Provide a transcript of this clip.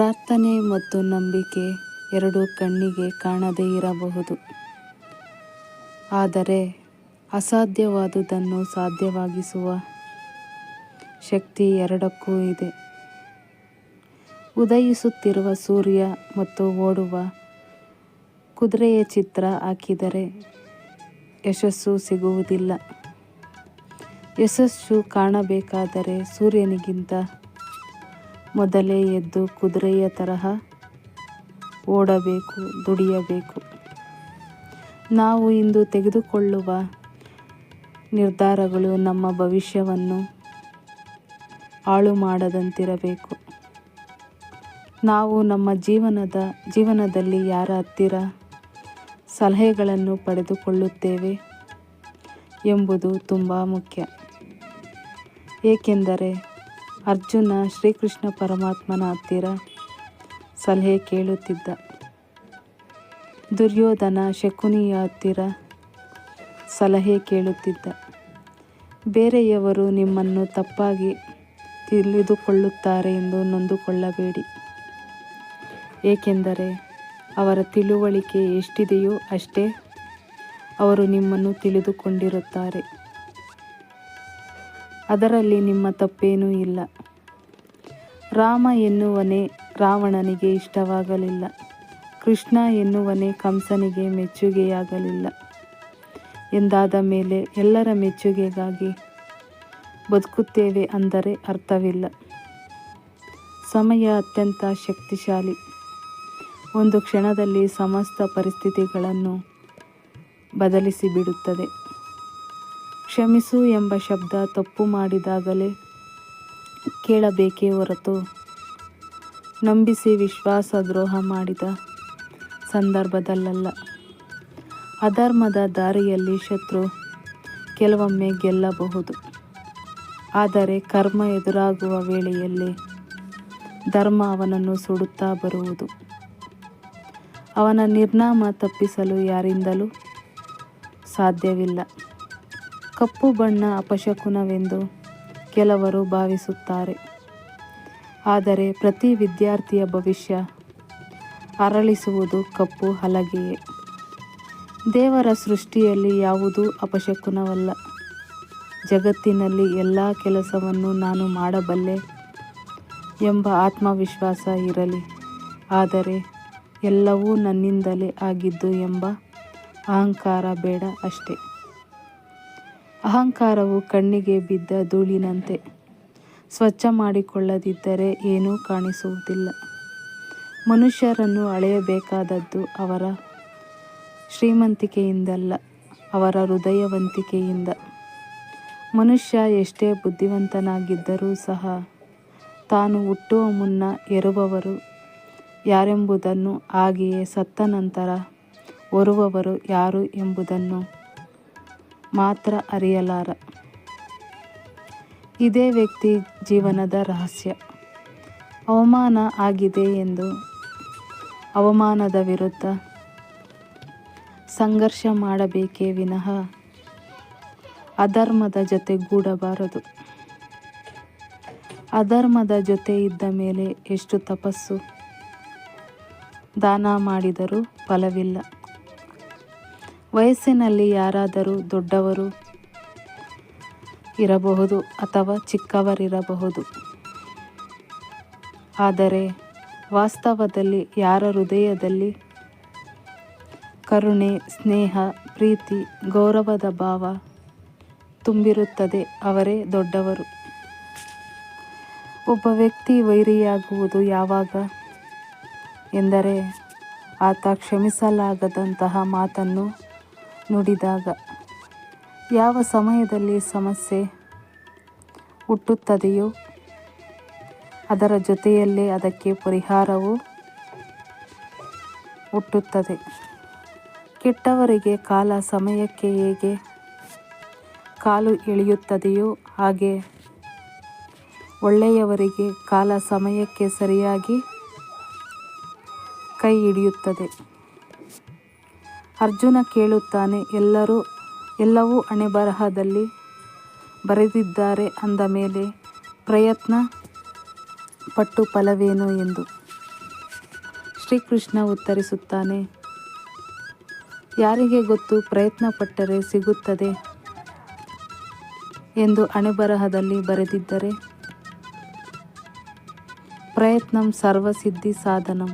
ಪ್ರಾರ್ಥನೆ ಮತ್ತು ನಂಬಿಕೆ ಎರಡು ಕಣ್ಣಿಗೆ ಕಾಣದೇ ಇರಬಹುದು. ಆದರೆ ಅಸಾಧ್ಯವಾದುದನ್ನು ಸಾಧ್ಯವಾಗಿಸುವ ಶಕ್ತಿ ಎರಡಕ್ಕೂ ಇದೆ. ಉದಯಿಸುತ್ತಿರುವ ಸೂರ್ಯ ಮತ್ತು ಓಡುವ ಕುದುರೆಯ ಚಿತ್ರ ಹಾಕಿದರೆ ಯಶಸ್ಸು ಸಿಗುವುದಿಲ್ಲ. ಯಶಸ್ಸು ಕಾಣಬೇಕಾದರೆ ಸೂರ್ಯನಿಗಿಂತ ಮೊದಲೇ ಎದ್ದು ಕುದುರೆಯ ತರಹ ಓಡಬೇಕು, ದುಡಿಯಬೇಕು. ನಾವು ಇಂದು ತೆಗೆದುಕೊಳ್ಳುವ ನಿರ್ಧಾರಗಳು ನಮ್ಮ ಭವಿಷ್ಯವನ್ನು ಹಾಳು ಮಾಡದಂತಿರಬೇಕು ನಾವು ನಮ್ಮ ಜೀವನದ, ಜೀವನದಲ್ಲಿ ಯಾರ ಹತ್ತಿರ ಸಲಹೆಗಳನ್ನು ಪಡೆದುಕೊಳ್ಳುತ್ತೇವೆ ಎಂಬುದು ತುಂಬ ಮುಖ್ಯ. ಏಕೆಂದರೆ ಅರ್ಜುನ ಶ್ರೀಕೃಷ್ಣ ಪರಮಾತ್ಮನ ಹತ್ತಿರ ಸಲಹೆ ಕೇಳುತ್ತಿದ್ದ. ದುರ್ಯೋಧನ ಶಕುನಿಯ ಹತ್ತಿರ ಸಲಹೆ ಕೇಳುತ್ತಿದ್ದ. ಬೇರೆಯವರು ನಿಮ್ಮನ್ನು ತಪ್ಪಾಗಿ ತಿಳಿದುಕೊಳ್ಳುತ್ತಾರೆ ಎಂದು ನೊಂದುಕೊಳ್ಳಬೇಡಿ. ಏಕೆಂದರೆ ಅವರ ತಿಳುವಳಿಕೆ ಎಷ್ಟಿದೆಯೋ ಅಷ್ಟೇ ಅವರು ನಿಮ್ಮನ್ನು ತಿಳಿದುಕೊಂಡಿರುತ್ತಾರೆ. ಅದರಲ್ಲಿ ನಿಮ್ಮ ತಪ್ಪೇನೂ ಇಲ್ಲ. ರಾಮ ಎನ್ನುವನೇ ರಾವಣನಿಗೆ ಇಷ್ಟವಾಗಲಿಲ್ಲ. ಕೃಷ್ಣ ಎನ್ನುವನೇ ಕಂಸನಿಗೆ ಮೆಚ್ಚುಗೆಯಾಗಲಿಲ್ಲ. ಎಂದಾದ ಮೇಲೆ ಎಲ್ಲರ ಮೆಚ್ಚುಗೆಗಾಗಿ ಬದುಕುತ್ತೇವೆ ಅಂದರೆ ಅರ್ಥವಿಲ್ಲ. ಸಮಯ ಅತ್ಯಂತ ಶಕ್ತಿಶಾಲಿ. ಒಂದು ಕ್ಷಣದಲ್ಲಿ ಸಮಸ್ತ ಪರಿಸ್ಥಿತಿಗಳನ್ನು ಬದಲಿಸಿಬಿಡುತ್ತದೆ. ಕ್ಷಮಿಸು ಎಂಬ ಶಬ್ದ ತಪ್ಪು ಮಾಡಿದಾಗಲೇ ಕೇಳಬೇಕೇ ಹೊರತು ನಂಬಿಸಿ ವಿಶ್ವಾಸದ್ರೋಹ ಮಾಡಿದ ಸಂದರ್ಭದಲ್ಲಲ್ಲ. ಅಧರ್ಮದ ದಾರಿಯಲ್ಲಿ ಶತ್ರು ಕೆಲವೊಮ್ಮೆ ಗೆಲ್ಲಬಹುದು. ಆದರೆ ಕರ್ಮ ಎದುರಾಗುವ ವೇಳೆಯಲ್ಲಿ ಧರ್ಮ ಅವನನ್ನು ಸುಡುತ್ತಾ ಬರುವುದು. ಅವನ ನಿರ್ನಾಮ ತಪ್ಪಿಸಲು ಯಾರಿಂದಲೂ ಸಾಧ್ಯವಿಲ್ಲ. ಕಪ್ಪು ಬಣ್ಣ ಅಪಶಕುನವೆಂದು ಕೆಲವರು ಭಾವಿಸುತ್ತಾರೆ. ಆದರೆ ಪ್ರತಿ ವಿದ್ಯಾರ್ಥಿಯ ಭವಿಷ್ಯ ಅರಳಿಸುವುದು ಕಪ್ಪು ಹಲಗೆಯೇ. ದೇವರ ಸೃಷ್ಟಿಯಲ್ಲಿ ಯಾವುದೂ ಅಪಶಕುನವಲ್ಲ. ಜಗತ್ತಿನಲ್ಲಿ ಎಲ್ಲ ಕೆಲಸವನ್ನು ನಾನು ಮಾಡಬಲ್ಲೆ ಎಂಬ ಆತ್ಮವಿಶ್ವಾಸ ಇರಲಿ. ಆದರೆ ಎಲ್ಲವೂ ನನ್ನಿಂದಲೇ ಆಗಿದ್ದು ಎಂಬ ಅಹಂಕಾರ ಬೇಡ ಅಷ್ಟೆ. ಅಹಂಕಾರವು ಕಣ್ಣಿಗೆ ಬಿದ್ದ ಧೂಳಿನಂತೆ. ಸ್ವಚ್ಛ ಮಾಡಿಕೊಳ್ಳದಿದ್ದರೆ ಏನೂ ಕಾಣಿಸುವುದಿಲ್ಲ. ಮನುಷ್ಯರನ್ನು ಅಳೆಯಬೇಕಾದದ್ದು ಅವರ ಶ್ರೀಮಂತಿಕೆಯಿಂದಲ್ಲ, ಅವರ ಹೃದಯವಂತಿಕೆಯಿಂದ. ಮನುಷ್ಯ ಎಷ್ಟೇ ಬುದ್ಧಿವಂತನಾಗಿದ್ದರೂ ಸಹ ತಾನು ಹುಟ್ಟುವ ಮುನ್ನ ಎರುವವರು ಯಾರೆಂಬುದನ್ನು, ಹಾಗೆಯೇ ಸತ್ತ ನಂತರ ಹೊರುವವರು ಯಾರು ಎಂಬುದನ್ನು ಮಾತ್ರ ಅರಿಯಲಾರ. ಇದೇ ವ್ಯಕ್ತಿ ಜೀವನದ ರಹಸ್ಯ. ಅವಮಾನ ಆಗಿದೆ ಎಂದು ಅವಮಾನದ ವಿರುದ್ಧ ಸಂಘರ್ಷ ಮಾಡಬೇಕೇ ವಿನಃ ಅಧರ್ಮದ ಜೊತೆಗೂಡಬಾರದು ಅಧರ್ಮದ ಜೊತೆ ಇದ್ದ ಮೇಲೆ ಎಷ್ಟು ತಪಸ್ಸು ದಾನ ಮಾಡಿದರೂ ಫಲವಿಲ್ಲ. ವಯಸ್ಸಿನಲ್ಲಿ ಯಾರಾದರೂ ದೊಡ್ಡವರು ಇರಬಹುದು ಅಥವಾ ಚಿಕ್ಕವರಿರಬಹುದು. ಆದರೆ ವಾಸ್ತವದಲ್ಲಿ ಯಾರ ಹೃದಯದಲ್ಲಿ ಕರುಣೆ, ಸ್ನೇಹ, ಪ್ರೀತಿ, ಗೌರವದ ಭಾವ ತುಂಬಿರುತ್ತದೆ, ಅವರೇ ದೊಡ್ಡವರು. ಒಬ್ಬ ವ್ಯಕ್ತಿ ವೈರಿಯಾಗುವುದು ಯಾವಾಗ ಎಂದರೆ ಆತ ಕ್ಷಮಿಸಲಾಗದಂತಹ ಮಾತನ್ನು ನುಡಿದಾಗ ಯಾವ ಸಮಯದಲ್ಲಿ ಸಮಸ್ಯೆ ಹುಟ್ಟುತ್ತದೆಯೋ ಅದರ ಜೊತೆಯಲ್ಲೇ ಅದಕ್ಕೆ ಪರಿಹಾರವೂ ಹುಟ್ಟುತ್ತದೆ. ಕೆಟ್ಟವರಿಗೆ ಕಾಲ ಸಮಯಕ್ಕೆ ಹೇಗೆ ಕಾಲು ಎಳೆಯುತ್ತದೆಯೋ ಹಾಗೆ ಒಳ್ಳೆಯವರಿಗೆ ಕಾಲ ಸಮಯಕ್ಕೆ ಸರಿಯಾಗಿ ಕೈ ಹಿಡಿಯುತ್ತದೆ. ಅರ್ಜುನ ಕೇಳುತ್ತಾನೆ, ಎಲ್ಲರೂ, ಎಲ್ಲವೂ ಹಣೆಬರಹದಲ್ಲಿ ಬರೆದಿದ್ದಾರೆ ಅಂದ ಮೇಲೆ ಪ್ರಯತ್ನ ಪಟ್ಟು ಫಲವೇನು ಎಂದು ಶ್ರೀಕೃಷ್ಣ ಉತ್ತರಿಸುತ್ತಾನೆ, ಯಾರಿಗೆ ಗೊತ್ತು ಪ್ರಯತ್ನ ಪಟ್ಟರೆ ಸಿಗುತ್ತದೆ ಎಂದು ಅಣೆಬರಹದಲ್ಲಿ ಬರೆದಿದ್ದರೆ? ಪ್ರಯತ್ನಂ ಸರ್ವಸಿದ್ಧಿ ಸಾಧನಂ.